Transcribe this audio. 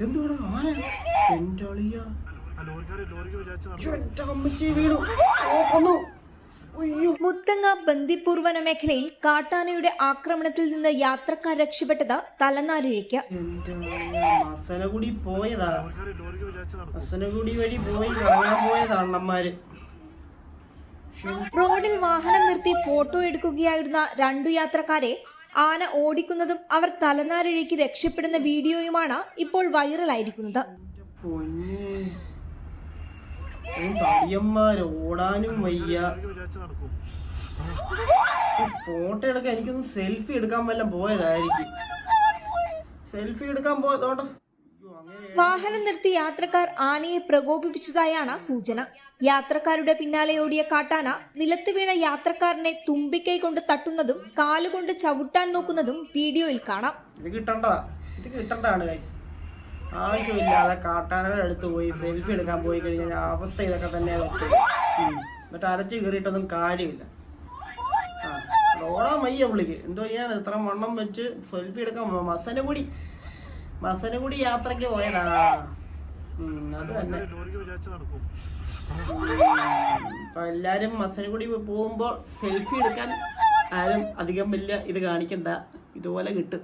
എന്തുവാടാ? ആന അളിയാ മുത്തങ്ങ ബന്ദിപ്പൂർ വനമേഖലയിൽ കാട്ടാനയുടെ ആക്രമണത്തിൽ നിന്ന് യാത്രക്കാർ രക്ഷപ്പെട്ടത് തലനാരിഴയ്ക്ക്. മസനഗുടി പോയതാ. മസനഗുടി വഴി പോയി കറങ്ങാൻ റോഡിൽ വാഹനം നിർത്തി ഫോട്ടോ എടുക്കുകയായിരുന്ന രണ്ടു യാത്രക്കാരെ ആന ഓടിക്കുന്നതും അവർ തലനാരിഴയ്ക്ക് രക്ഷപ്പെടുന്ന വീഡിയോയുമാണ് ഇപ്പോൾ വൈറലായിരിക്കുന്നത്. വയ്യ. ഫോട്ടോ എടുക്കാൻ എനിക്കൊന്ന് സെൽഫി എടുക്കാൻ വല്ല പോയതായിരിക്കും. സെൽഫി എടുക്കാൻ പോയതോട്ടെ വാഹനം നിർത്തി യാത്രക്കാർ ആനയെ പ്രകോപിപ്പിച്ചതായാണ് സൂചന. യാത്രക്കാരുടെ പിന്നാലെ ഓടിയ കാട്ടാന നിലത്ത് വീണ യാത്രക്കാരനെ തുമ്പിക്കൈ കൊണ്ട് തട്ടുന്നതും കാലുകൊണ്ട് ചവിട്ടാൻ നോക്കുന്നതും വീഡിയോയിൽ കാണാം. ആവശ്യമില്ലാതെ കാട്ടാനയുടെ അടുത്ത് പോയി സെൽഫി എടുക്കാൻ പോയി കഴിഞ്ഞാൽ അവസ്ഥ ഇതൊക്കെ തന്നെ. എന്നിട്ട് അരച്ച് കയറിയിട്ടൊന്നും കാര്യമില്ല. ആ ഓടാൻ മയ്യ പുള്ളിക്ക്. എന്തോ ചെയ്യാൻ ഇത്ര വണ്ണം വെച്ച് സെൽഫി എടുക്കാൻ പോ- മസനഗുടി കൂടി യാത്രയ്ക്ക് പോയതാ. എല്ലാരും അത് തന്നെ. ഇപ്പൊ എല്ലാരും പോകുമ്പോൾ സെൽഫി എടുക്കാൻ ആരും അധികം വലിയ ഇത് കാണിക്കണ്ട. ഇതുപോലെ കിട്ടും.